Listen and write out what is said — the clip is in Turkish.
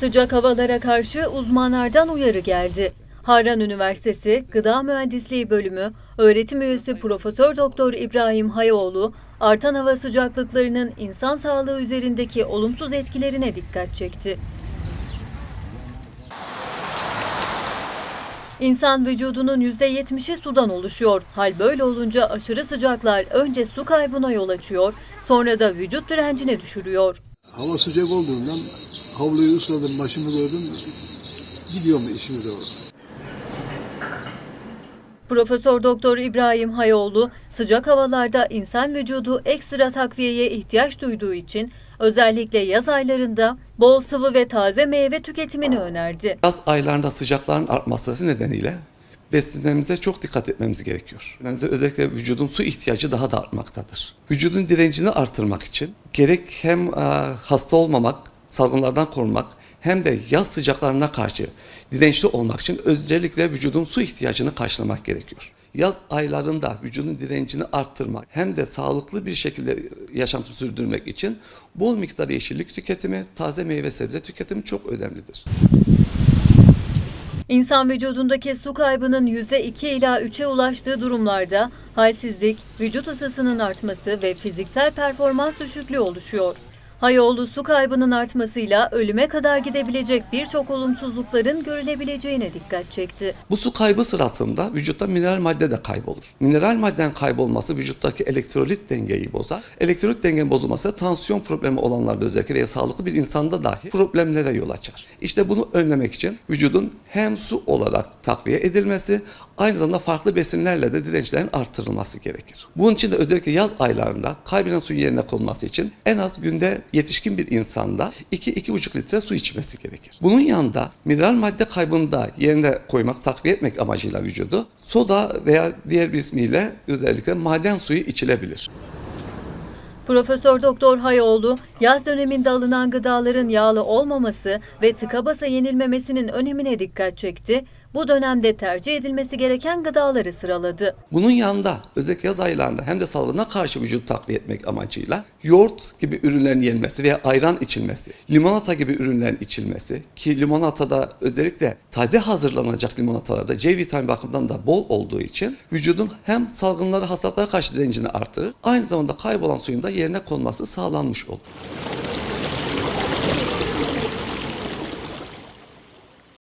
Sıcak havalara karşı uzmanlardan uyarı geldi. Harran Üniversitesi Gıda Mühendisliği Bölümü öğretim üyesi Profesör Doktor İbrahim Hayoğlu, artan hava sıcaklıklarının insan sağlığı üzerindeki olumsuz etkilerine dikkat çekti. İnsan vücudunun %70'i sudan oluşuyor. Hal böyle olunca aşırı sıcaklar önce su kaybına yol açıyor, sonra da vücut direncini düşürüyor. Hava sıcak olduğundan havluyu ısladım, başımı koydum. Gidiyorum işime doğru. Profesör Doktor İbrahim Hayoğlu, sıcak havalarda insan vücudu ekstra takviyeye ihtiyaç duyduğu için özellikle yaz aylarında bol sıvı ve taze meyve tüketimini önerdi. Yaz aylarında sıcakların artması nedeniyle beslenmemize çok dikkat etmemiz gerekiyor. Özellikle vücudun su ihtiyacı daha da artmaktadır. Vücudun direncini artırmak için gerek hem e, hasta olmamak, salgınlardan korunmak hem de yaz sıcaklarına karşı dirençli olmak için özellikle vücudun su ihtiyacını karşılamak gerekiyor. Yaz aylarında vücudun direncini arttırmak hem de sağlıklı bir şekilde yaşantı sürdürmek için bol miktar yeşillik tüketimi, taze meyve sebze tüketimi çok önemlidir. İnsan vücudundaki su kaybının %2 ila 3'e ulaştığı durumlarda halsizlik, vücut ısısının artması ve fiziksel performans düşüklüğü oluşuyor. Hayoğlu su kaybının artmasıyla ölüme kadar gidebilecek birçok olumsuzlukların görülebileceğine dikkat çekti. Bu su kaybı sırasında vücutta mineral madde de kaybolur. Mineral maddenin kaybolması vücuttaki elektrolit dengeyi bozar. Elektrolit dengenin bozulması tansiyon problemi olanlarda özellikle veya sağlıklı bir insanda dahi problemlere yol açar. İşte bunu önlemek için vücudun hem su olarak takviye edilmesi aynı zamanda farklı besinlerle de dirençlerin artırılması gerekir. Bunun için de özellikle yaz aylarında kaybeden suyun yerine konması için en az günde yetişkin bir insanda 2-2,5 litre su içmesi gerekir. Bunun yanında mineral madde kaybını da yerine koymak, takviye etmek amacıyla vücudu soda veya diğer bir ismiyle özellikle maden suyu içilebilir. Profesör Doktor Hayoğlu, yaz döneminde alınan gıdaların yağlı olmaması ve tıka basa yenilmemesinin önemine dikkat çekti. Bu dönemde tercih edilmesi gereken gıdaları sıraladı. Bunun yanında özellikle yaz aylarında hem de salgına karşı vücut takviye etmek amacıyla yoğurt gibi ürünlerin yenmesi veya ayran içilmesi, limonata gibi ürünlerin içilmesi ki limonatada özellikle taze hazırlanacak limonatalarda C vitamini bakımından da bol olduğu için vücudun hem salgınlara hastalıklara karşı direncini artırır aynı zamanda kaybolan suyun da yerine konması sağlanmış olur.